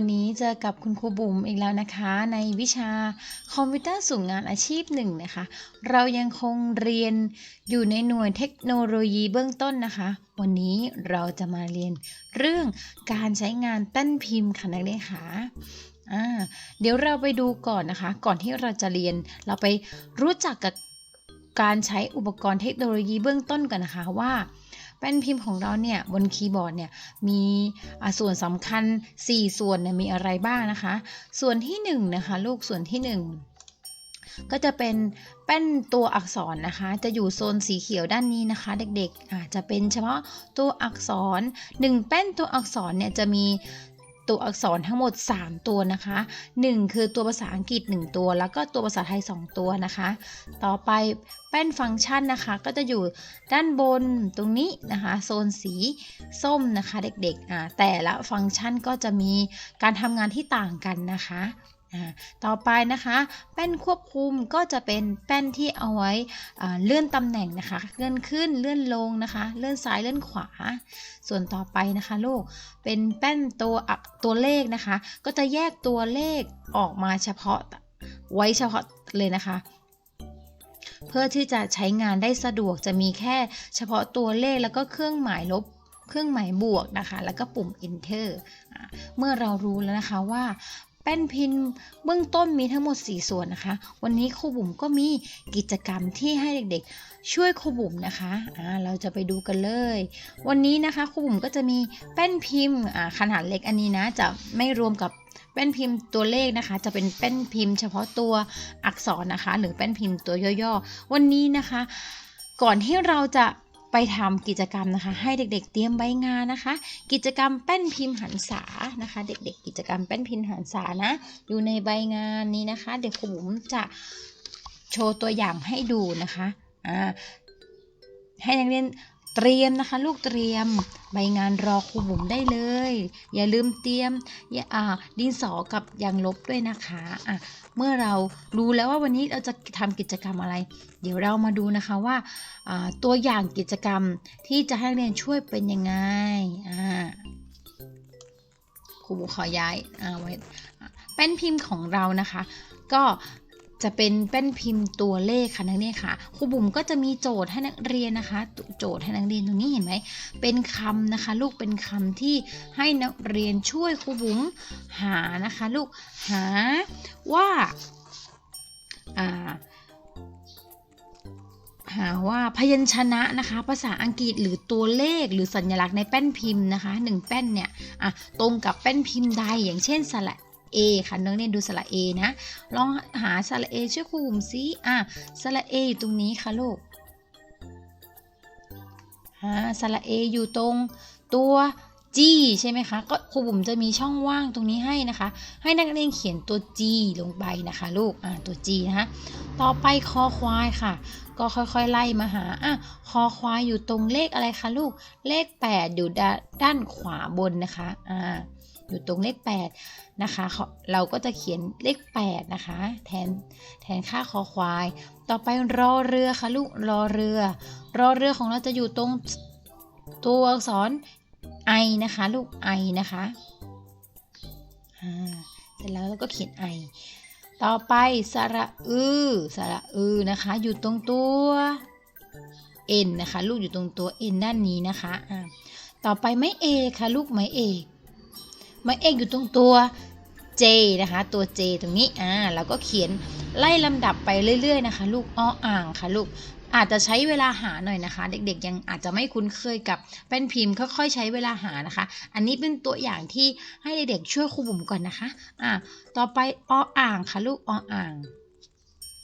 วันนี้เจอกับคุณครูบุ๋มอีกแล้วนะคะ ในวิชาคอมพิวเตอร์สู่งานอาชีพหนึ่งนะคะ เรายังคงเรียนอยู่ในหน่วยเทคโนโลยีเบื้องต้นนะคะ วันนี้เราจะมาเรียนเรื่องการใช้งานแป้นพิมพ์ค่ะนักเรียนคะเดี๋ยวเราไปดูก่อนนะคะ ก่อนที่เราจะเรียนเราไปรู้จักกับการใช้อุปกรณ์เทคโนโลยีเบื้องต้นกันนะคะว่า แป้นพิมพ์ของเราเนี่ยบนคีย์บอร์ดเนี่ยมีส่วนสำคัญ 4 ส่วนเนี่ยมีอะไรบ้างนะคะ ส่วนที่1นงนะคะลูกส่วนที่ 1ก็จะเป็นแป้นตัวอักษรนะคะ จะอยู่โซนสีเขียวด้านนี้นะคะ เด็กๆอาจจะเป็นเฉพาะตัวอักษร 1 แป้นตัวอักษรเนี่ยจะมี ตัวอักษรทั้งหมด 3 ตัวนะคะ 1 คือตัวภาษาอังกฤษ 1 ตัว แล้วก็ตัวภาษาไทย 2 ตัวนะคะ ต่อไปแป้นฟังก์ชันนะคะ ก็จะอยู่ด้านบนตรงนี้นะคะ โซนสีส้มนะคะเด็กๆอ่าแต่ละฟังก์ชันก็จะมีการทำงานที่ต่างกันนะคะ ต่อไปนะคะแป้นควบคุมก็จะเป็นแป้นที่เอาไว้เลื่อนตำแหน่งนะคะเลื่อนขึ้นเลื่อนลงนะคะ เลื่อนซ้ายเลื่อนขวา ส่วนต่อไปนะคะลูกเป็นแป้นตัวอักตัวเลขนะคะ ก็จะแยกตัวเลขออกมาเฉพาะไว้เฉพาะเลยนะคะ เพื่อที่จะใช้งานได้สะดวกจะมีแค่เฉพาะตัวเลขแล้วก็เครื่องหมายลบเครื่องหมายบวกนะคะ แล้วก็ปุ่ม enter เมื่อเรารู้แล้วนะคะว่า ป้นพิมพ์เบื้องต้นมีทั้งหมด 4 ส่วนนะคะ วันนี้ครูบุ๋มก็มีกิจกรรมที่ให้เด็กๆ ช่วยครูบุ๋มนะคะอ่าเราจะไปดูกันเลย วันนี้นะคะครูบุ๋มก็จะมีแป้นพิมพ์อ่าขนาดเล็กอันนี้นะ จะไม่รวมกับแป้นพิมพ์ตัวเลขนะคะ จะเป็นแป้นพิมพ์เฉพาะตัวอักษรนะคะ หรือแป้นพิมพ์ตัวย่อๆ วันนี้นะคะ ก่อนที่เราจะ ไปทำกิจกรรมนะคะ ให้เด็กๆ เตรียมใบงานนะคะ กิจกรรมแป้นพิมพ์หันษานะคะ เด็กๆ กิจกรรมแป้นพิมพ์หันษานะ อยู่ในใบงานนี้นะคะ เด็กครูบุ๋มจะโชว์ตัวอย่างให้ดูนะคะอ่าให้นักเรียน เตรียมนะคะ ลูกเตรียมใบงานรอครูบุ๋มได้เลย อย่าลืมเตรียมอย่าอ่าดินสอกับยางลบด้วยนะคะอะเมื่อเรารู้แล้วว่าวันนี้เราจะทำกิจกรรมอะไร เดี๋ยวเรามาดูนะคะว่าตัวอย่างกิจกรรมที่จะให้นักเรียนช่วยเป็นยังไงอ่าครูบุ๋มขอย้ายอ่าไว้อะแป้นพิมพ์ของเรานะคะ ก็ จะเป็นแป้นพิมพ์ตัวเลขค่ะนักเรียนค่ะครูบุ๋มก็จะมีโจทย์ให้นักเรียนนะคะ โจทย์ให้นักเรียนตรงนี้เห็นไหมเป็นคำนะคะ ลูกเป็นคำที่ให้นักเรียนช่วยครูบุ๋มหานะคะ ลูกหาว่าอ่าหาว่าพยัญชนะนะคะ ภาษาอังกฤษหรือตัวเลขหรือสัญลักษณ์ในแป้นพิมพ์นะคะหนึ่งแป้นเนี่ยอะตรงกับแป้นพิมพ์ใดอย่างเช่นสระ เอค่ะน้องเนี่ยดูสระเอนะ ลองหาสระเอช่วยครูบุ๋มซิอะสระเออยู่ตรงนี้ค่ะลูกอ่าสระเออยู่ตรงตัวจีใช่ไหมคะ ก็ครูบุ๋มจะมีช่องว่างตรงนี้ให้นะคะ ให้นักเรียนเขียนตัว G ลงไปนะคะ ลูกอ่าตัว G นะคะ ต่อไปคอควายค่ะ ก็ค่อยๆไล่มาหาอะคอควายอยู่ตรงเลขอะไรคะลูก เลข 8 อยู่ด้านขวาบนนะคะอ่า อยู่ตรงเลข8นะคะ เราก็จะเขียนเลข8นะคะ แทนแทนค่าคอควาย ต่อไปรอเรือค่ะลูกรอเรือ รอเรือของเราจะอยู่ตรงตัวอักษรไอนะคะ ลูกไอนะคะอ่าเสร็จแล้วเราก็เขียนไอต่อไปสระอือสระอือนะคะ อยู่ตรงตัว n นะคะ ลูกอยู่ตรงตัว n ด้านนี้นะคะอ่าต่อไปไม้เอกค่ะ ลูกไม้เอก ไม้เอกอยู่ตรงตัว J นะคะ ตัว J ตรงนี้อ่าเราก็เขียนไล่ลำดับไปเรื่อย ๆ นะคะ ลูกอ้ออ่างค่ะลูกอาจจะใช้เวลาหาหน่อยนะคะ เด็กๆ ยังอาจจะไม่คุ้นเคยกับแป้นพิมพ์ค่อยๆ ใช้เวลาหานะคะ อันนี้เป็นตัวอย่างที่ให้เด็กๆช่วยครูบุ๋มก่อนนะคะอ่าต่อไปออ่างค่ะลูกออ่าง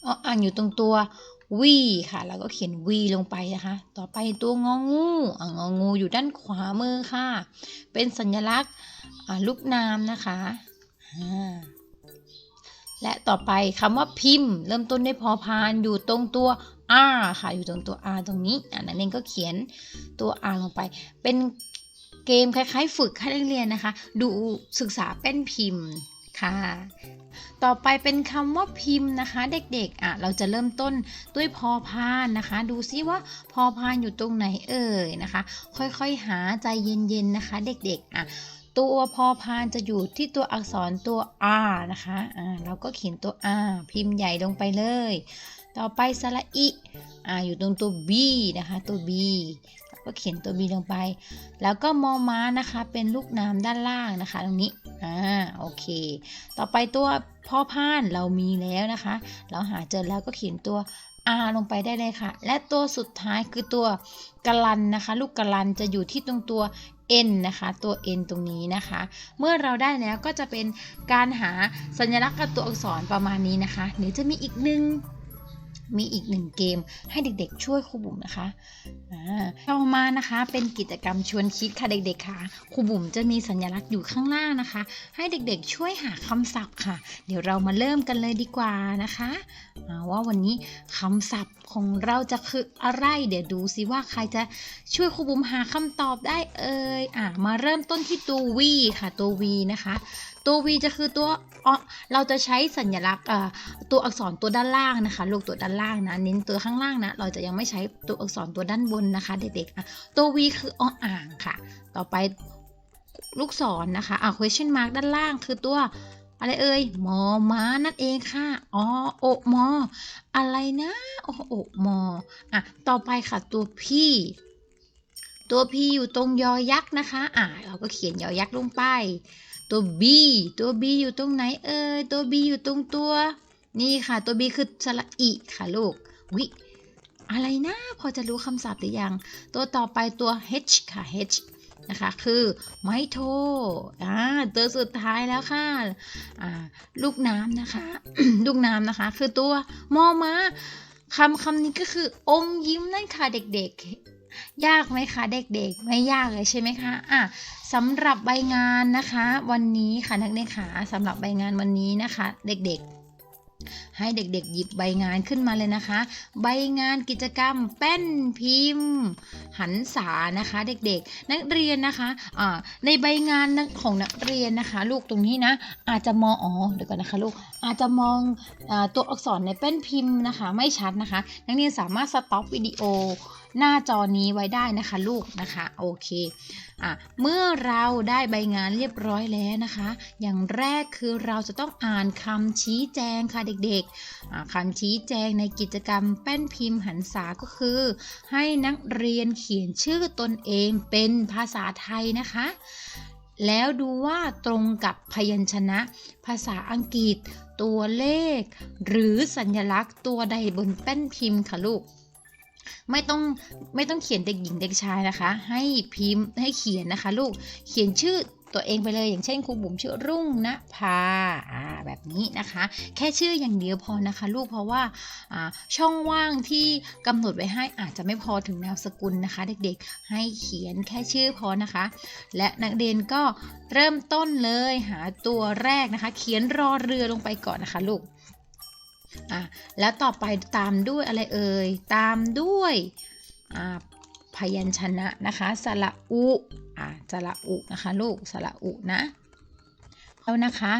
ออ่างอยู่ตรงตัว วีค่ะ แล้วก็เขียนวีลงไปนะคะ ต่อไปตัวงองูอ่างองูอยู่ด้านขวามือค่ะ เป็นสัญลักษณ์ลูกน้ำนะคะและต่อไปคำว่าพิมพ์ เริ่มต้นด้วยพอพานอยู่ตรงตัว R ค่ะ อยู่ตรงตัว R ตรงนี้อ่านั่นเองก็เขียนตัว R ลงไป เป็นเกมคล้ายๆ ฝึกให้นักเรียนนะคะ ดูศึกษาแป้นพิมพ์ ค่ะ ต่อไปเป็นคำว่าพิมพ์นะคะ เด็กๆอะเราจะเริ่มต้นด้วยพอพานนะคะ ดูซิว่าพอพานอยู่ตรงไหนเอ่ยนะคะ ค่อยๆหาใจเย็นๆนะคะ เด็กๆอะตัวพอพานจะอยู่ที่ตัวอักษรตัว R นะคะอ่าเราก็เขียนตัว R พิมพ์ใหญ่ลงไปเลย ต่อไปสระอิอ่าอยู่ตรงตัว B นะคะ ตัว B ก็เขียนตัว B ลงไป แล้วก็มอม้านะคะเป็นลูกน้ำด้านล่างนะคะ ตรงนี้อ่าโอเค ต่อไปตัวพ่อพานเรามีแล้วนะคะ เราหาเจอแล้วก็เขียนตัว R ลงไปได้เลยค่ะ และตัวสุดท้ายคือตัวกลันนะคะ ลูกกลันจะอยู่ที่ตรงตัว N นะคะ ตัว N ตรงนี้นะคะ เมื่อเราได้แล้วก็จะเป็นการหาสัญลักษณ์กับตัวอักษรประมาณนี้นะคะ เดี๋ยวจะมีอีกหนึ่ง มีอีกหนึ่งเกมให้เด็กๆ ช่วยครูบุ๋มนะคะอ่าต่อมานะคะเป็นกิจกรรมชวนคิดค่ะเด็กๆค่ะครูบุ๋มจะมีสัญลักษณ์อยู่ข้างล่างนะคะ ให้เด็กๆช่วยหาคำศัพท์ค่ะ เดี๋ยวเรามาเริ่มกันเลยดีกว่านะคะว่าวันนี้คำศัพท์ของเราจะคืออะไรเดี๋ยวดูสิว่าใครจะช่วยครูบุ๋มหาคำตอบได้เอ่ยอ่ามาเริ่มต้นที่ตัว V ค่ะตัว V นะคะ ตัว V จะคือตัวอ๋อเราจะใช้สัญลักษณ์ตัวอักษรตัวด้านล่างนะคะ ลูกตัวด้านล่างนะเน้นตัวข้างล่างนะ เราจะยังไม่ใช้ตัวอักษรตัวด้านบนนะคะ เด็กๆตัว V คือออ่างค่ะ ต่อไปลูกศรนะคะอ่า question mark ด้านล่างคือตัวอะไรเอ่ยมอม้านั่นเองค่ะอ๋อโอมอ อะไรนะโอโอมออะต่อไปค่ะตัวพี่ตัว P อยู่ตรงยอยักษ์นะคะ อ่าเราก็เขียนยอยักษ์ลงไป ตัว B ตัว B อยู่ตรงไหนเอ่ยตัว B อยู่ตรงตัว นี่ค่ะตัว B คือสระอิค่ะลูกวิอะไรนะพอจะรู้คำศัพท์หรือยัง ตัวต่อไปตัว H ค่ะ H นะคะคือไมโทอ่าตัวสุดท้ายแล้วค่ะอ่าลูกน้ำนะคะ ลูกน้ำนะคะ คือตัวมอมาคำคำนี้ก็คืออมยิ้มนั่นค่ะเด็กๆ ยากไหมคะเด็กๆ ไม่ยากเลยใช่ไหมคะอะสำหรับใบงานนะคะ วันนี้ค่ะนักเรียนขาสำหรับใบงานวันนี้นะคะ เด็กๆให้เด็กๆ หยิบใบงานขึ้นมาเลยนะคะ ใบงานกิจกรรมแป้นพิมพ์ หันษานะคะ เด็กๆ นักเรียนนะคะอ่าในใบงานของนักเรียนนะคะ ลูกตรงนี้นะ อาจจะมองอ๋อเดี๋ยวก่อนนะคะลูกอาจจะมองอตัวอักษรในแป้นพิมพ์นะคะ ไม่ชัดนะคะ นักเรียนสามารถสต็อปวิดีโอ หน้าจอนี้ไว้ได้นะคะลูกนะคะโอเคอะเมื่อเราได้ใบงานเรียบร้อยแล้วนะคะ อย่างแรกคือเราจะต้องอ่านคำชี้แจงค่ะเด็กๆคำชี้แจงในกิจกรรมแป้นพิมพ์หันษาก็คือ ให้นักเรียนเขียนชื่อตนเองเป็นภาษาไทยนะคะ แล้วดูว่าตรงกับพยัญชนะ ภาษาอังกฤษ ตัวเลข หรือสัญลักษณ์ตัวใดบนแป้นพิมพ์ค่ะลูก ไม่ต้องไม่ต้องเขียนเด็กหญิงเด็กชายนะคะ ให้พิมพ์ให้เขียนนะคะ ลูกเขียนชื่อตัวเองไปเลยอย่างเช่นครูบุ๋มชื่อรุ่งนภาอ่าแบบนี้นะคะ แค่ชื่ออย่างเดียวพอนะคะ ลูกเพราะว่าอ่าช่องว่างที่กำหนดไว้ให้อาจจะไม่พอถึงนามสกุลนะคะ เด็กๆให้เขียนแค่ชื่อพอนะคะ และนักเรียนก็เริ่มต้นเลยหาตัวแรกนะคะ เขียนรอเรือลงไปก่อนนะคะ ลูก อะแล้วต่อไปตามด้วยอะไรเอ่ย ตามด้วยอ่าพยัญชนะนะคะสระอุอ่าสระอุนะคะลูกสระอุนะแล้วนะคะ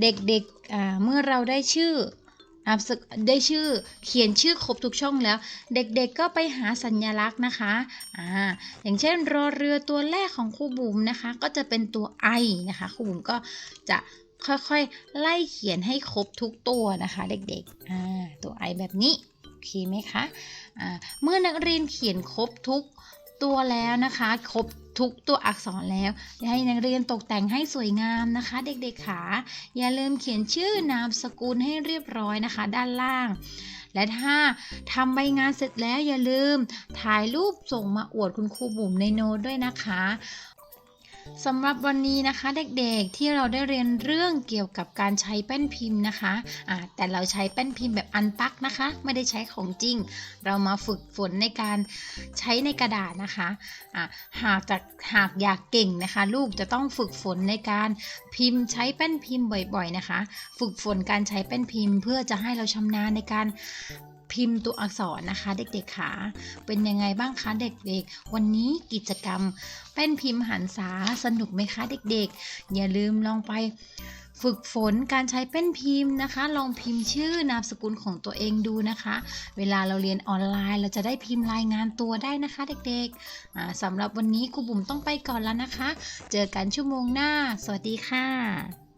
เด็กๆอ่าเมื่อเราได้ชื่อนามสกได้ชื่อเขียนชื่อครบทุกช่องแล้ว เด็กๆก็ไปหาสัญลักษณ์นะคะอ่าอย่างเช่นรอเรือตัวแรกของครูบุ๋มนะคะ ก็จะเป็นตัวไอนะคะครูบุ๋มก็จะ ค่อยๆ ไล่เขียนให้ครบทุกตัวนะคะเด็กๆ ตัวไอแบบนี้ โอเคไหมคะอ่าเมื่อนักเรียนเขียนครบทุกตัวแล้วนะคะ ครบทุกตัวอักษรแล้วให้นักเรียนตกแต่งให้สวยงามนะคะ เด็กๆขาอย่าลืมเขียนชื่อนามสกุลให้เรียบร้อยนะคะ ด้านล่าง และถ้าทำใบงานเสร็จแล้วอย่าลืมถ่ายรูปส่งมาอวดคุณครูบุ๋มในโน้ตด้วยนะคะ สำหรับวันนี้นะคะเด็กๆที่เราได้เรียนเรื่องเกี่ยวกับการใช้แป้นพิมพ์นะคะะแต่เราใช้แป้นพิมพ์แบบอันปักนะคะ ไม่ได้ใช้ของจริง เรามาฝึกฝนในการใช้ในกระดาษนะคะะหากจากหากอยากเก่งนะคะ ลูกจะต้องฝึกฝนในการพิมพ์ใช้แป้นพิมพ์บ่อย ๆนะคะ ฝึกฝนการใช้แป้นพิมพ์ เพื่อจะให้เราชำนาญในการ พิมพ์ตัวอักษรนะคะ เด็กๆขาเป็นยังไงบ้างคะเด็กๆ วันนี้กิจกรรมแป้นพิมพ์หันษาสนุกไหมคะเด็กๆ อย่าลืมลองไปฝึกฝนการใช้เป็นพิมพ์นะคะ ลองพิมพ์ชื่อนามสกุลของตัวเองดูนะคะ เวลาเราเรียนออนไลน์ เราจะได้พิมพ์รายงานตัวได้นะคะเด็กๆสำหรับวันนี้ครูบุ๋มต้องไปก่อนแล้วนะคะ เจอกันชั่วโมงหน้า สวัสดีค่ะ